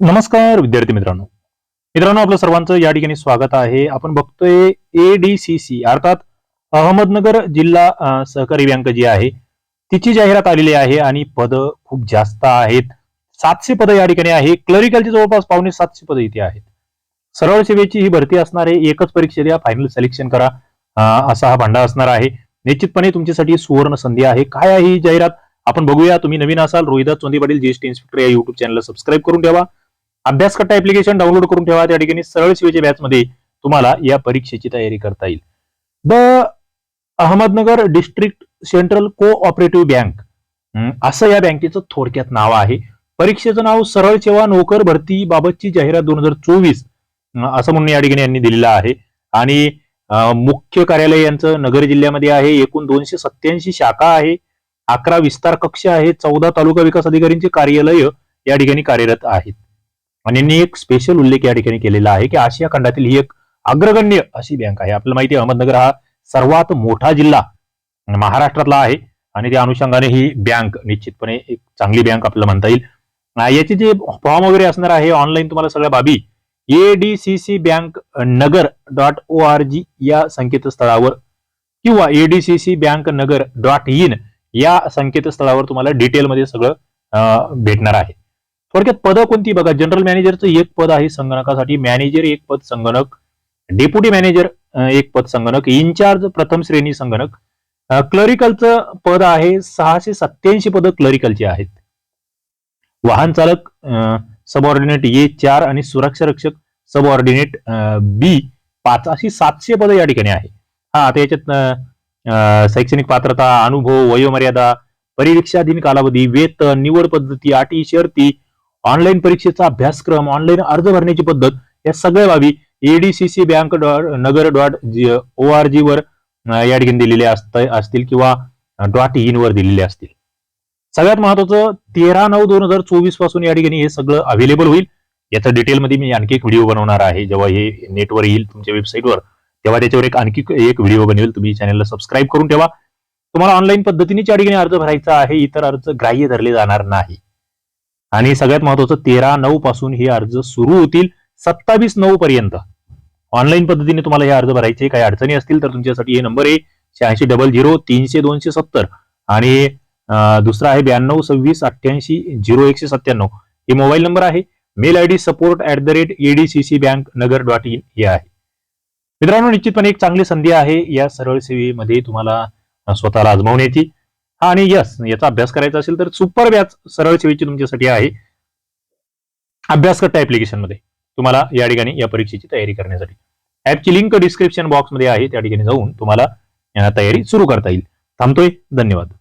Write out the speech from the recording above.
नमस्कार विद्यार्थी मित्रांनो. मित्रांनो आपलं सर्वांचं या ठिकाणी स्वागत आहे. आपण बघतोय एडीसीसी अर्थात अहमदनगर जिल्हा सहकारी बँक जी आहे तिची जाहिरात आलेली आहे आणि पद खूप जास्त आहेत. सातशे पद या ठिकाणी आहे. क्लरिकलची जवळपास पावणे सातशे पद इथे आहेत. सरळ सेवेची ही भरती असणार आहे. एकच परीक्षा द्या फायनल सिलेक्शन करा असा हा भांडा असणार आहे. निश्चितपणे तुमच्यासाठी सुवर्ण संधी आहे. काय आहे ही जाहिरात? आपण बघूया. तुम्ही नवीन असाल रोहिदास चोंदी पाटील जीएसटी इन्स्पेक्टर या युट्यूब चॅनलला सबस्क्राईब करून ठेवा. अभ्यास कट्टा ऍप्लिकेशन डाउनलोड करून ठेवा. त्या ठिकाणी सरळ शिवेच्या बॅच मध्ये तुम्हाला या परीक्षेची तयारी करता येईल. The Ahmednagar district central cooperative bank असं या बँकेचं थोडक्यात नाव आहे. परीक्षेचं नाव सरळ सेवा नोकर भरती बाबतची जाहिरात दोन हजार चोवीस असं म्हणून या ठिकाणी यांनी दिलेलं आहे. आणि मुख्य कार्यालय यांचं नगर जिल्ह्यामध्ये आहे. एकूण दोनशे सत्याऐंशी शाखा आहे. अकरा विस्तार कक्ष आहे. चौदा तालुका विकास अधिकाऱ्यांची कार्यालय या ठिकाणी कार्यरत आहेत. आणि यांनी एक स्पेशल उल्लेख या ठिकाणी केलेला आहे की आशिया खंडातील ही एक अग्रगण्य अशी बँक आहे. आपल्याला माहिती आहे अहमदनगर हा सर्वात मोठा जिल्हा महाराष्ट्रातला आहे आणि त्या अनुषंगाने ही बँक निश्चितपणे एक चांगली बँक आपल्याला म्हणता येईल. याचे जे फॉर्म वगैरे असणार आहे ऑनलाईन तुम्हाला सगळ्या बाबी ADCC bank Nagar dot O R G या संकेतस्थळावर किंवा ADCC bank Nagar dot in या संकेतस्थळावर तुम्हाला डिटेलमध्ये सगळं भेटणार आहे. थोडक्यात पद कोणती बघा? जनरल मॅनेजरचं एक पद आहे संगणकासाठी. मॅनेजर एक पद संगणक. डेप्युटी मॅनेजर एक पद संगणक. इन्चार्ज प्रथम श्रेणी संगणक. क्लरिकलचं पद आहे सहाशे सत्याऐंशी पद क्लरिकलची आहेत. वाहन चालक सबऑर्डिनेट ए चार आणि सुरक्षा रक्षक सबऑर्डिनेट बी पाच अशी सातशे पद या ठिकाणी आहे. हा आता याच्यात शैक्षणिक पात्रता अनुभव वयोमर्यादा परीक्षाधीन कालावधी वेतन निवड पद्धती अटी शर्ती ऑनलाईन परीक्षेचा अभ्यासक्रम ऑनलाईन अर्ज भरण्याची पद्धत या सगळ्या बाबी ADCC bank dot Nagar dot O R G वर या ठिकाणी दिलेले असत- असतील किंवा डॉट इन वर दिलेले असतील. सगळ्यात महत्वाचं तेरा नऊ दोन हजार चोवीसपासून या ठिकाणी हे सगळं अवेलेबल होईल. याचा डिटेलमध्ये मी आणखी एक व्हिडिओ बनवणार आहे. जेव्हा हे नेटवर येईल तुमच्या वेबसाईटवर तेव्हा त्याच्यावर एक आणखी एक व्हिडिओ बनवेल. तुम्ही चॅनलला सबस्क्राईब करून ठेवा. तुम्हाला ऑनलाईन पद्धतीने या ठिकाणी अर्ज भरायचा आहे. इतर अर्ज ग्राह्य धरले जाणार नाही. आणि सगळ्यात महत्वाचं तेरा नऊ पासून हे अर्ज सुरू होतील सत्तावीस नऊ पर्यंत. ऑनलाईन पद्धतीने तुम्हाला हे अर्ज भरायचे काही अडचणी असतील तर तुमच्यासाठी हे नंबर आहे शहाऐंशी डबल झिरो तीनशे दोनशे सत्तर. आणि दुसरा आहे ब्याण्णव सव्वीस अठ्ठ्याऐंशी झिरो एकशे सत्त्याण्णव. हे मोबाईल नंबर आहे. Mail I D support at the rate ADCC bank Nagar dot in हे आहे. मित्रांनो निश्चितपणे एक चांगली संधी आहे या सरळ सेवेमध्ये तुम्हाला स्वतःला आजमावण्याची. हा आणि यस याचा अभ्यास करायचा असेल तर सुपर व्याज सरळ सेवेची तुमच्यासाठी आहे. अभ्यास कट्टा ऍप्लिकेशनमध्ये. तुम्हाला या ठिकाणी या परीक्षेची तयारी करण्यासाठी. ऍपची लिंक डिस्क्रिप्शन बॉक्समध्ये आहे. त्या ठिकाणी जाऊन तुम्हाला तयारी सुरू करता येईल. थांबतोय. धन्यवाद.